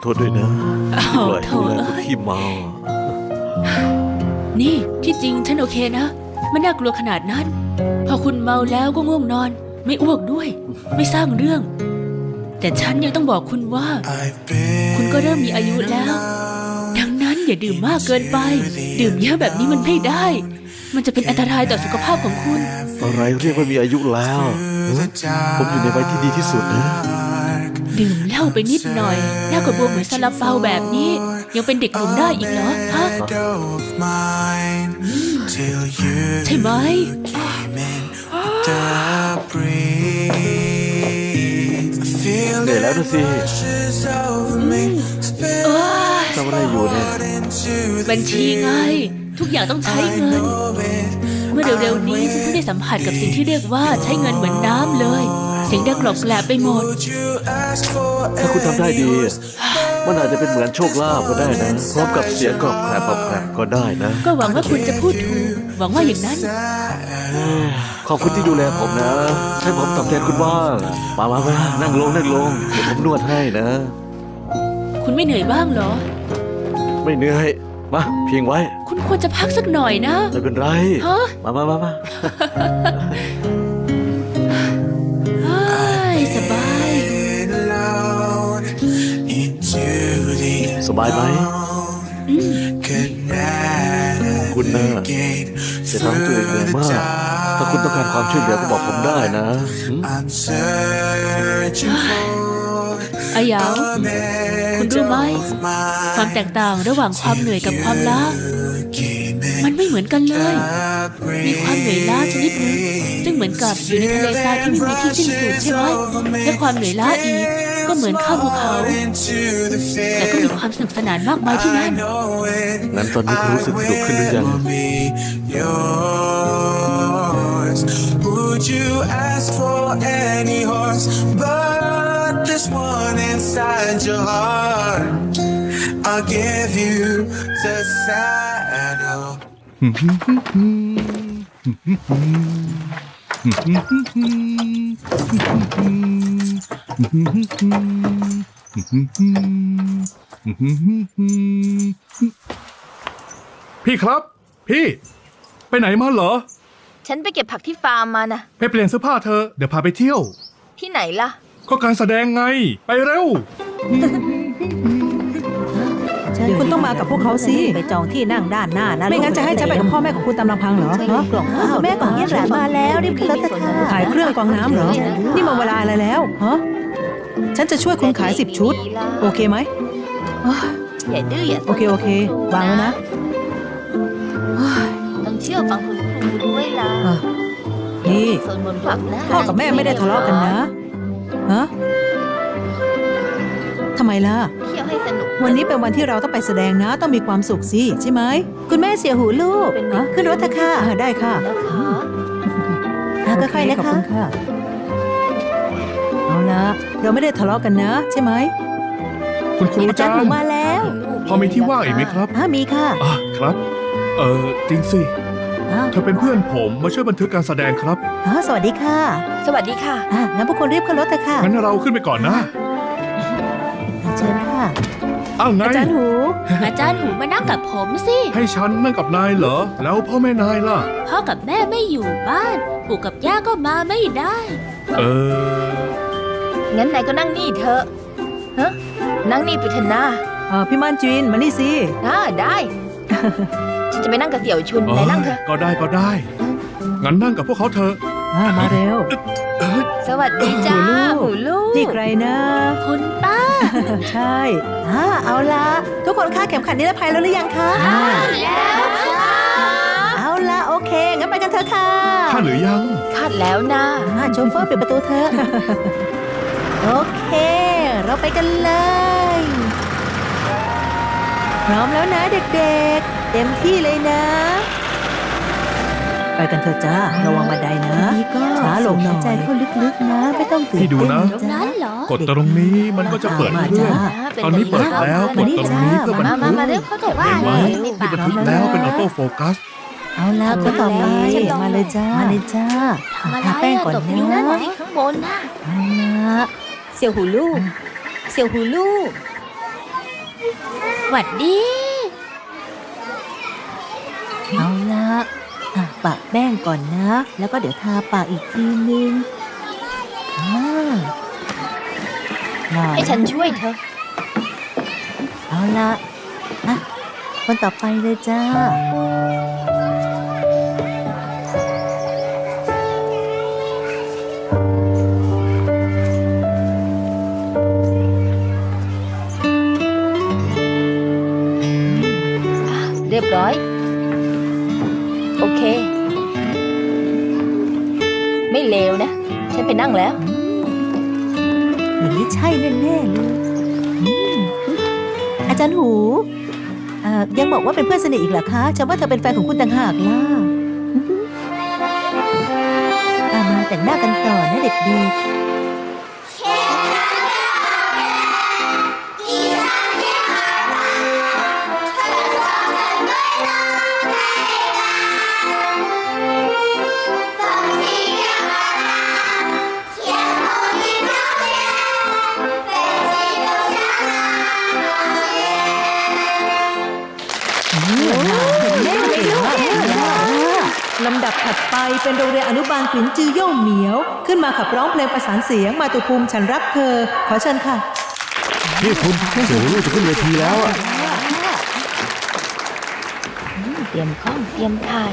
โทษด้วยนะอ้าปวล่อยโถให้ดูแลคนเอ้ยขี้เมา นี่ที่จริงฉันโอเคนะไม่น่ากลัวขนาดนั้น พอคุณเมาแล้วก็ง่วงนอน ไม่อ้วกด้วย ไม่สร้างเรื่อง แต่ฉันยังต้องบอกคุณว่า คุณก็เริ่มมีอายุแล้ว ดังนั้นอย่าดื่มมากเกินไป ดื่มเยอะแบบนี้มันไม่ได้ มันจะเป็นอันตรายต่อสุขภาพของคุณ อะไรเรียกว่ามีอายุแล้วฮะผมอยู่ในวัยที่ดีที่สุดนะ ดื่มเหล้าไปนิดหน่อยหน้ากระบวมเหมือนซาลาเปาแบบนี้ ยังเป็นเด็กหนุ่มได้อีกเหรอฮะใช่ไหมเหนื่อยแล้วนะสิเอ้ยทำอะไรอยู่เนี่ยบัญชีไง ทุกอย่างต้องใช้เงิน เมื่อเร็วๆนี้ฉันเพิ่งได้สัมผัสกับสิ่งที่เรียกว่าใช้เงินเหมือนน้ำเลยเสียงดังกรอบแกลบไปหมด ถ้าคุณทำได้ดี มันอาจจะเป็นเหมือนโชคลาภก็ได้นะ พร้อมกับเสียงกรอบแกรบกรอบแกรบก็ได้นะ ก็หวังว่าคุณจะพูดถูก หวังว่าอย่างนั้น ขอบคุณที่ดูแลผมนะ ให้ผมตอบแทนคุณบ้างมามามานั่งลงนั่งลงเดี๋ยวผมนวดให้นะ คุณไม่เหนื่อยบ้างเหรอ ไม่เหนื่อย มาเพียงไว้ คุณควรจะพักสักหน่อยนะ ไม่เป็นไร ฮะ มามามามา สบายไหม คุณนะจะทำให้ตัวเองเหนื่อยมาก ถ้าคุณต้องการความช่วยเหลือก็บอกผมได้นะหืมอายาวคุณรู้ไหม ความแตกต่างระหว่างความเหนื่อยกับความล้า มันไม่เหมือนกันเลย มีความเหนื่อยล้าชนิดหนึงซึ่งเหมือนกับอยู่ในทะเลทรายที่ไม่มีที่สิ้นสุดใช่ไหมและความเหนื่อยล้าอีก ก็เหมือนข้ามภูเขาแต่ก็มีความสนุกสนานมากมายที่นั่นงั้นตอนนี้คุณรู้สึกสนุกขึ้นหรือยัง Would you ask for any horse but this one inside your heart? I'll give you the saddle. พี่ครับ พี่ ไปไหนมาเหรอ ฉันไปเก็บผักที่ฟาร์มมานะไปเปลี่ยนเสื้อผ้าเธอะเดี๋ยวพาไปเที่ยว ที่ไหนล่ะ ก็การแสดงไง ไปเร็วคุณ ต้องมากับพวกเขาสิไปจองที่นั่งด้านหน้านะไม่งั้นจะให้ฉันไปกับพ่อแม่ของคุณตามลำพังเหรอฮะกล่องข้าวแม่ของเยี่ยนหลานมาแล้วรีบขึ้นรถเถอะค่ะขายเครื่องกรองน้ำเหรอ นี่มันเวลาอะไรแล้วฮะฉันจะช่วยคุณขายสิบชุด โอเคไหมอย่าดื้ออย่าซนโอเคโอเควางแล้วนะต้องเชื่อฟังคุณครูด้วยล่ะอะนี่โซนบนผักนะพ่อกับแม่ไม่ได้ทะเลาะกันนะฮะ ทำไมล่ะ เที่ยวให้สนุก วันนี้เป็นวันที่เราต้องไปแสดงนะ ต้องมีความสุขสิใช่ไหม คุณแม่เสียหูลูกฮะขึ้นรถเถอะค่ะอ่าได้ค่ะนะคะอะก็ค่อยๆนะขอบคะคุณค่ะ เอาละเราไม่ได้ทะเลาะกันนะ ใช่ไหมคุณครูอาจาจ้ารย์หนูมาแล้วพอมีที่ว่างอีกไหมครับอะมีค่ะอะครับ เออจริงสิอ้าวเธอเป็นเพื่อนผมมาช่วยบันทึกการแสดงครับอ๋อสวัสดีค่ะสวัสดีค่ะ อะงั้นพวกคุณรีบขึ้นรถเถอะค่ะงั้นเราขึ้นไปก่อนนะเชิญค่ะ อ้าวไง อาจารย์หู อาจารย์หูมานั่งกับผมสิ ให้ฉันนั่งกับนายเหรอ แล้วพ่อแม่นายล่ะ พ่อกับแม่ไม่อยู่บ้าน ปู่กับย่าก็มาไม่ได้ เออ งั้นนายก็นั่งนี่เถอะฮะนั่งนี่ไปเถอะนะเออพี่ม่านจีนมานี่สิ อ่าได้ ฉันจะไปนั่งกับเสี่ยวชุนเออนายนั่งเถอะ ก็ได้ก็ได้ งั้นนั่งกับพวกเขาเถอะ อ่ามาเร็ว สวัสดีจ้า หูลูกหูลูกนี่ใครนะ คุณป้า ใช่อ่าเอาละทุกคนค่าดเข็มขัดนิรภัยแล้วหรือยังคะแล้วค่ะเอาละโอเค งั้นไปกันเถอะค่ะถ้าหรือยังคาดแล้วนะอ่าโชเฟอร์ปิดประตูเถอะโอเค เราไปกันเลย พร้อมแล้วนะเด็กๆ เต็มที่เลยนะ ไปกันเถอะจ้าระวังบันไดนะนี่ก็ช้าลงหน่อยใจเข้าลึกๆนะ ไม่ต้องตื่นพี่ดูเต้นนะตรงนั้นเหรอกดตรงนี้มันก็จะเปิดมาเครื่องจ้าตอนนี้เปิดแล้วกดตรงนี้เพื่อบันมาทึมากมาเร็วเขาบอกว่าเห็นไหมที่บันทึกแล้วเป็นออโต้โฟกัสเอาละก็ต่อไปฉันลองมาเลยจ้ามาเลยจ้ามาทาแป้งก่อนตบนิ้วนะนะที่ข้างบนนะเอาละเสี่ยวหูลูกเสี่ยวหูลูกหวัดดีเอาละอะ ปะแป้งก่อนนะ แล้วก็เดี๋ยวทาปากอีกทีนึงอ่าหน่อยให้ฉันช่วยเธอ เอาละอะคนต่อไปเลยจ้า ไม่เลวนะ ฉันไปนั่งแล้วอย่างนี้ใช่แน่ๆเลยอาจารย์หูเอ่อยังบอกว่าเป็นเพื่อนสนิทอีกเหรอคะฉันว่าเธอเป็นแฟนของคุณต่างหากล่ะอือหืออะมาแต่งหน้ากันต่อนะเด็กๆ ลำดับถัดไปเป็นโรงเรียนอนุบาลกลินจือโย่เหมียว ขึ้นมาขับร้องเพลงประสานเสียงมาตุภูมิฉันรักเธอ ขอเชิญค่ะ นี่คุณเสียหูจะขึ้นเวทีแล้วอะเตรียมกล้องเตรียมถ่าย